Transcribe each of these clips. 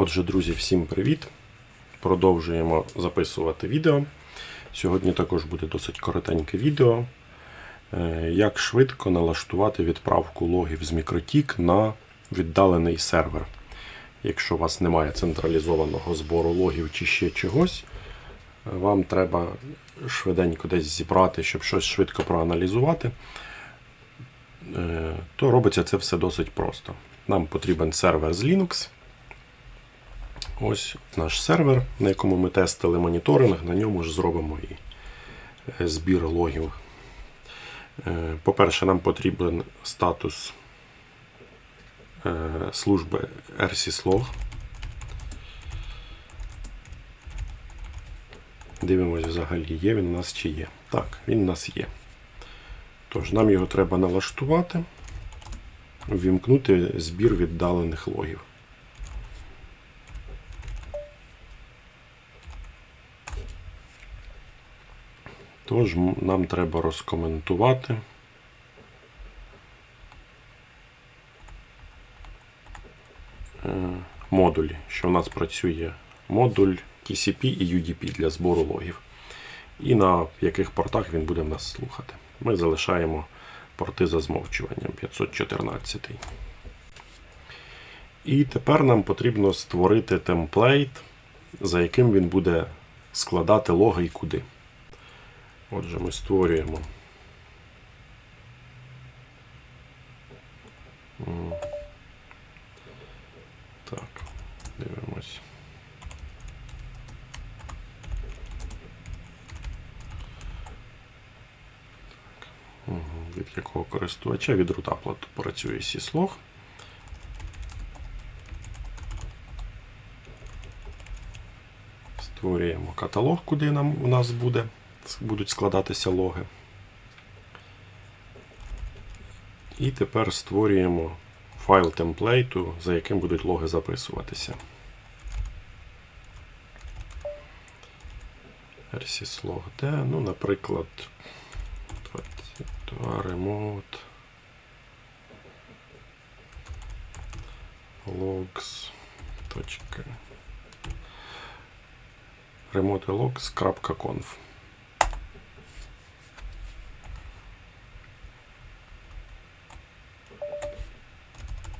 Отже, друзі, всім привіт! Продовжуємо записувати відео. Сьогодні також буде досить коротеньке відео. Е, Як швидко налаштувати відправку логів з Мікротік на віддалений сервер. Якщо у вас немає централізованого збору логів чи ще чогось, е, вам треба швиденько десь зібрати, щоб щось швидко проаналізувати, е, то робиться це все досить просто. Нам потрібен сервер з Linux. Ось наш сервер, на якому ми тестили моніторинг, на ньому ж зробимо і е, збір логів. Е, По-перше, нам потрібен статус е, служби RSysLog. Дивимось взагалі, є він у нас чи є. Так, він у нас є. Тож, нам його треба налаштувати, ввімкнути збір віддалених логів. Тож нам треба розкоментувати. е, Модулі, що в нас працює модуль TCP і UDP для збору логів. І на яких портах він буде в нас слухати. Ми залишаємо порти за змовчуванням 514. І тепер нам потрібно створити темплейт, за яким він буде складати логи і куди. Отже, ми створюємо. Так, дивимось. Від якого користувача? Від рутапла працює syslog. Створюємо каталог, куди нам у нас буде, будуть складатися логи. І тепер створюємо файл темплейту, за яким будуть логи записуватися. rsyslog D, ну, наприклад, 22 remote logs. Точка. remotelogs.conf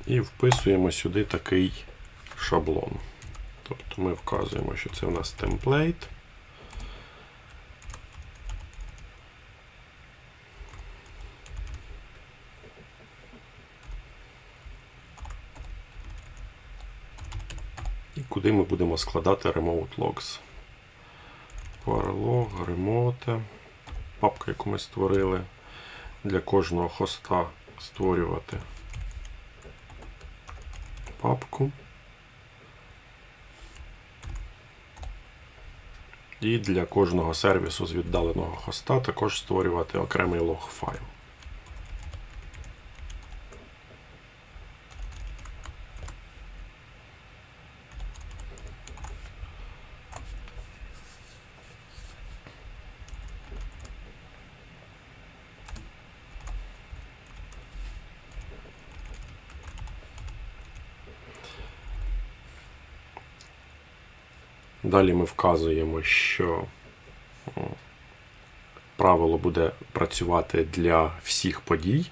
І вписуємо сюди такий шаблон. Тобто ми вказуємо, що це у нас темплейт. І куди ми будемо складати remote logs. Parlog, remote, папка, яку ми створили. Для кожного хоста створювати папку. І для кожного сервісу з віддаленого хоста також створювати окремий лог Далі ми вказуємо, що правило буде працювати для всіх подій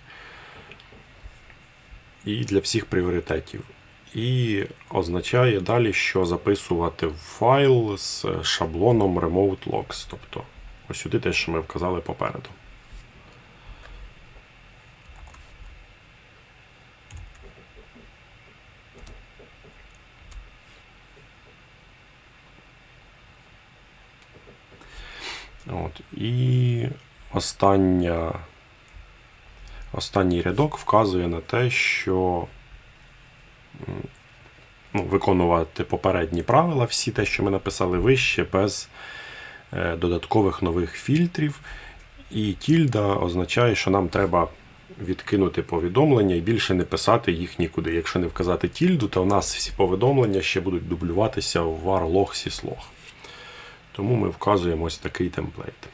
і для всіх пріоритетів. І означає далі, що записувати в файл з шаблоном Remote Logs. Тобто ось сюди те, що ми вказали попереду. От. І остання, останній рядок вказує на те, що ну, виконувати попередні правила, всі те, що ми написали вище, без е, додаткових нових фільтрів. І тільда означає, що нам треба відкинути повідомлення і більше не писати їх нікуди. Якщо не вказати тільду, то у нас всі повідомлення ще будуть дублюватися в var log syslog. Тому ми вказуємо ось такий темплейт.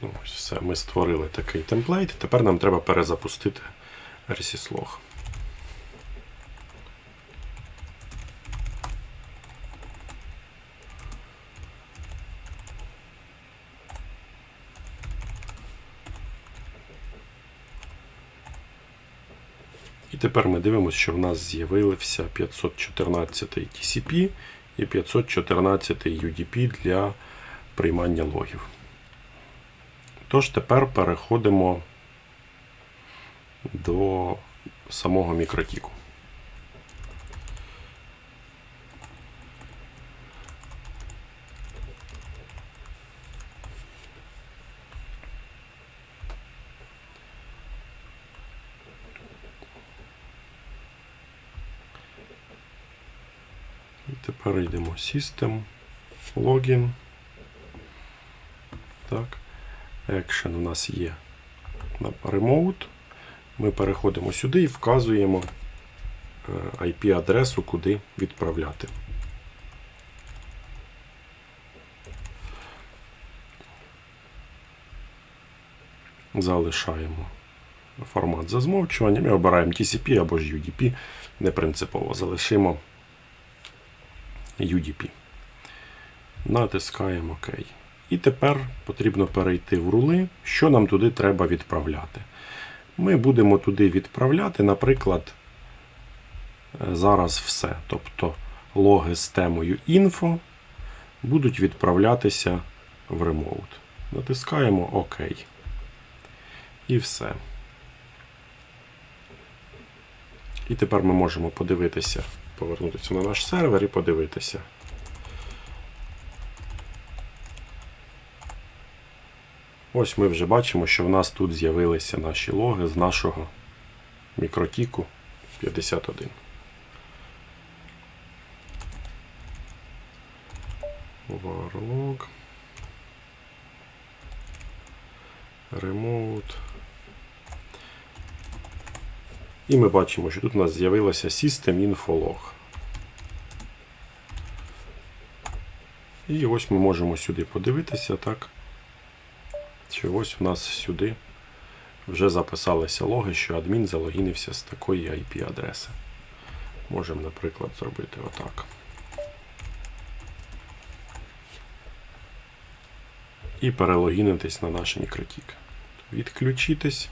Ну, ось все, ми створили такий темплейт. Тепер нам треба перезапустити RSYslog. І тепер ми дивимося, що в нас з'явився 514 TCP і 514 UDP для приймання логів. Тож тепер переходимо до самого мікротіку. І тепер йдемо System, Login. Так. Action у нас є на Remote. Ми переходимо сюди і вказуємо е, IP-адресу, куди відправляти. Залишаємо формат за змовчуванням і обираємо TCP або ж UDP. Не принципово залишимо UDP. Натискаємо ОК. І тепер потрібно перейти в рули, що нам туди треба відправляти. Ми будемо туди відправляти, наприклад, е, зараз все. Тобто логи з темою info будуть відправлятися в Remote. Натискаємо ОК. І все. І тепер ми можемо подивитися, повернутися на наш сервер і подивитися. Ось ми вже бачимо, що в нас тут з'явилися наші логи з нашого мікротіку 51. Warlog. Remote. І ми бачимо, що тут у нас з'явилося System Info. І ось ми можемо сюди подивитися, так. Що ось у нас сюди вже записалися логи, що адмін залогінився з такої IP-адреси. Можемо, наприклад, зробити отак. І перелогінитись на наш мікротік. Відключитись.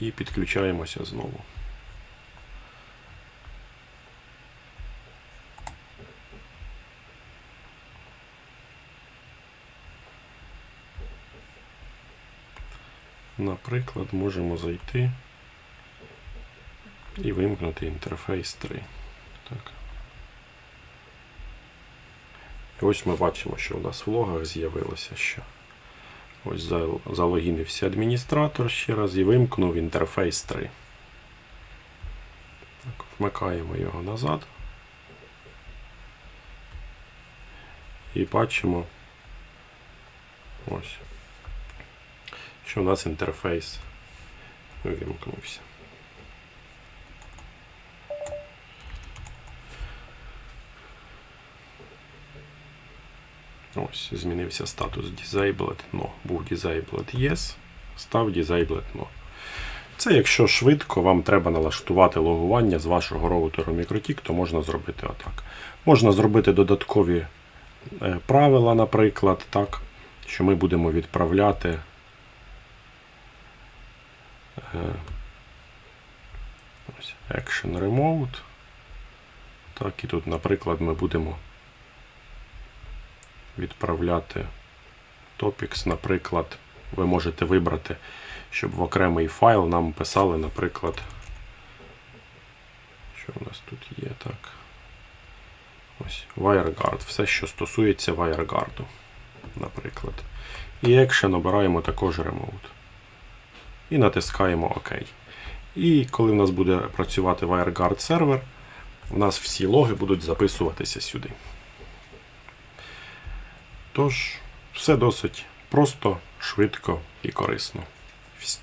І підключаємося знову. Наприклад, можемо зайти і вимкнути інтерфейс 3. Так. І ось ми бачимо, що у нас в логах з'явилося, що ось залогінився адміністратор ще раз і вимкнув інтерфейс 3. Так, Вмикаємо його назад. І бачимо ось що у нас інтерфейс вимкнувся. Ось, змінився статус Disabled No. Був Disabled Yes, став Disabled No. Це якщо швидко вам треба налаштувати логування з вашого роутеру мікротік, то можна зробити отак. Можна зробити додаткові е, правила, наприклад, так, що ми будемо відправляти Ось Action Remote. Так, і тут, наприклад, ми будемо відправляти Topics, наприклад, ви можете вибрати, щоб в окремий файл нам писали, наприклад, що у нас тут є, так. Ось WireGuard, все, що стосується WireGuard, наприклад. І Action обираємо також Remote і натискаємо ОК. І коли в нас буде працювати WireGuard сервер, у нас всі логи будуть записуватися сюди. Тож, все досить просто, швидко і корисно.